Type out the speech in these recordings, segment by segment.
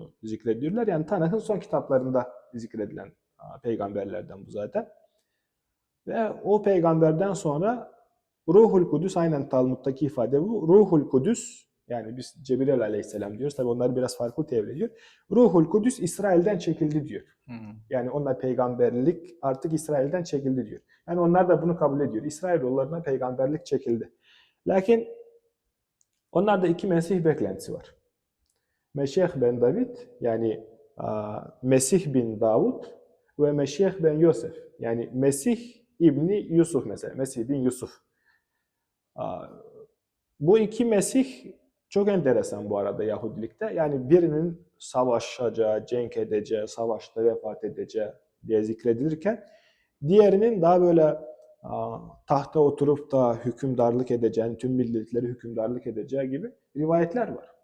olduğunu zikrediyorlar. Yani Tanah'ın son kitaplarında zikredilen peygamberlerden bu zaten. Ve o peygamberden sonra Ruhul Kudüs aynen Talmud'daki ifade bu. Ruhul Kudüs yani biz Cebrail aleyhisselam diyoruz. Tabi onlar biraz farklı tevil ediyor. Ruhul Kudüs İsrail'den çekildi diyor. Hı. Yani onlar peygamberlik artık İsrail'den çekildi diyor. Yani onlar da bunu kabul ediyor. İsrailoğullarına peygamberlik çekildi. Lakin onlarda iki Mesih beklentisi var. Meşih ben David yani Mesih bin Davud ve Meşih ben Yosef. Yani Mesih İbni Yusuf mesela. Mesih bin Yusuf. Bu iki Mesih çok enteresan bu arada Yahudilikte. Yani birinin savaşacağı, cenk edeceği, savaşta vefat edeceği diye zikredilirken diğerinin daha böyle tahta oturup da hükümdarlık edeceği, tüm milletleri hükümdarlık edeceği gibi rivayetler var.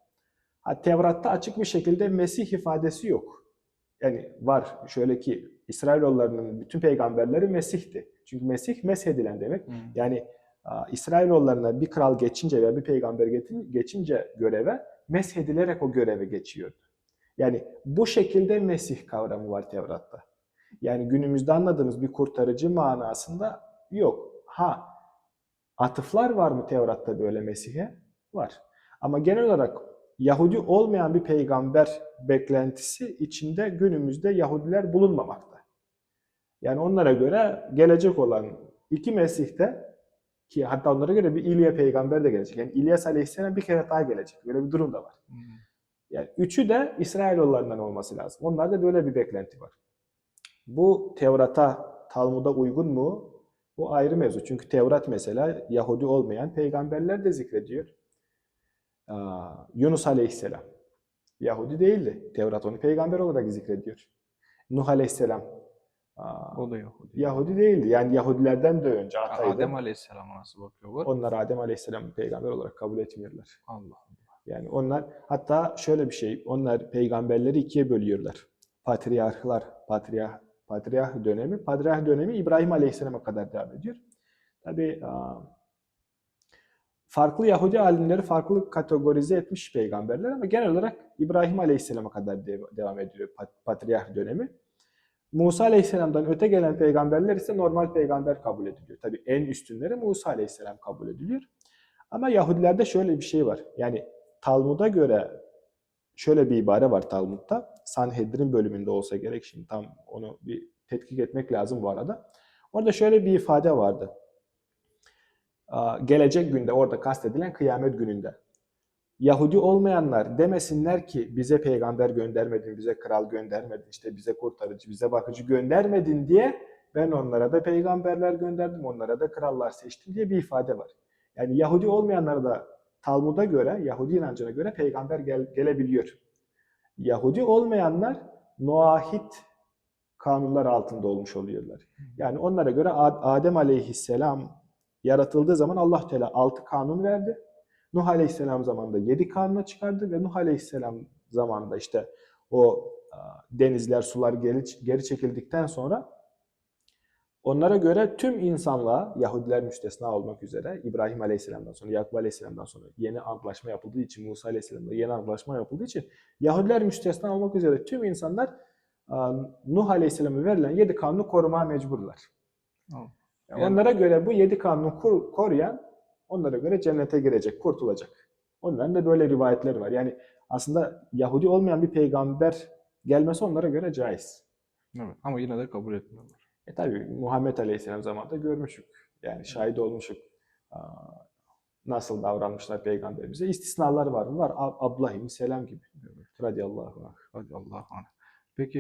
Ha, Tevrat'ta açık bir şekilde Mesih ifadesi yok. Yani var şöyle ki İsrailoğullarının bütün peygamberleri Mesih'ti. Çünkü Mesih meshedilen demek. Hı. Yani İsrailoğullarına bir kral geçince veya bir peygamber geçince göreve meshedilerek o göreve geçiyordu. Yani bu şekilde Mesih kavramı var Tevrat'ta. Yani günümüzde anladığımız bir kurtarıcı manasında yok. Ha atıflar var mı Tevrat'ta böyle Mesih'e? Var. Ama genel olarak Yahudi olmayan bir peygamber beklentisi içinde günümüzde Yahudiler bulunmamakta. Yani onlara göre gelecek olan iki Mesih'te ki hatta onlara göre bir İlya peygamber de gelecek. Yani İlyas Aleyhisselam bir kere daha gelecek. Böyle bir durum da var. Hı. Yani üçü de İsrailoğullarından olması lazım. Onlarda böyle bir beklenti var. Bu Tevrat'a, Talmud'a uygun mu? Bu ayrı mevzu. Çünkü Tevrat mesela Yahudi olmayan peygamberler de zikrediyor. Aa, Yunus Aleyhisselam Yahudi değildi. Tevrat onu peygamber olarak zikrediyor. Nuh Aleyhisselam aa, O da Yahudi. Yahudi değildi. Yani Yahudilerden de önce ataydı. Adem Aleyhisselam'a nasıl bakıyorlar? Onlar Adem Aleyhisselam'ı peygamber olarak kabul etmiyorlar. Allah Allah. Yani onlar hatta şöyle bir şey, onlar peygamberleri ikiye bölüyorlar. Patriarhlar, patriarh, patriarh dönemi, patriarh dönemi İbrahim Aleyhisselam'a kadar devam ediyor. Tabi farklı Yahudi alimleri farklı kategorize etmiş peygamberler ama genel olarak İbrahim Aleyhisselam'a kadar de- devam ediyor pat- patriarh dönemi. Musa Aleyhisselam'dan öte gelen peygamberler ise normal peygamber kabul ediliyor. Tabi en üstünleri Musa Aleyhisselam kabul ediliyor. Ama Yahudilerde şöyle bir şey var. Yani Talmud'a göre şöyle bir ibare var Talmud'da. Sanhedrin bölümünde olsa gerek şimdi tam onu bir tetkik etmek lazım bu arada. Orada şöyle bir ifade vardı. Gelecek günde orada kastedilen kıyamet gününde. Yahudi olmayanlar demesinler ki bize peygamber göndermedin, bize kral göndermedin, işte bize kurtarıcı, bize bakıcı göndermedin diye ben onlara da peygamberler gönderdim, onlara da krallar seçtim diye bir ifade var. Yani Yahudi olmayanlara da Talmud'a göre, Yahudi inancına göre peygamber gel- gelebiliyor. Yahudi olmayanlar Noahit kanunlar altında olmuş oluyorlar. Yani onlara göre Ad- Adem aleyhisselam yaratıldığı zaman Allah Teala altı kanun verdi. Nuh aleyhisselam zamanında yedi kanuna çıkardı ve Nuh aleyhisselam zamanında işte o a, denizler, sular geri, geri çekildikten sonra Onlara göre tüm insanlığa, Yahudiler müstesna olmak üzere, İbrahim Aleyhisselam'dan sonra, Yakup Aleyhisselam'dan sonra yeni antlaşma yapıldığı için, Musa Aleyhisselam'da yeni antlaşma yapıldığı için, Yahudiler müstesna olmak üzere tüm insanlar a, Nuh Aleyhisselam'a verilen yedi kanunu korumaya mecburlar. Tamam. Yani onlara göre bu yedi kanunu kur- koruyan, onlara göre cennete girecek, kurtulacak. Onların da böyle rivayetleri var. Yani aslında Yahudi olmayan bir peygamber gelmesi onlara göre caiz. Evet. Ama yine de kabul etmiyorlar. E tabi Muhammed Aleyhisselam zamanında görmüşük. Yani şahit olmuşuk. Nasıl davranmışlar peygamberimize. İstisnalar var mı? Var. Ab- Abdullah İbni Selam gibi. Evet. Radiyallahu anh. Hadi Allah'a emanet.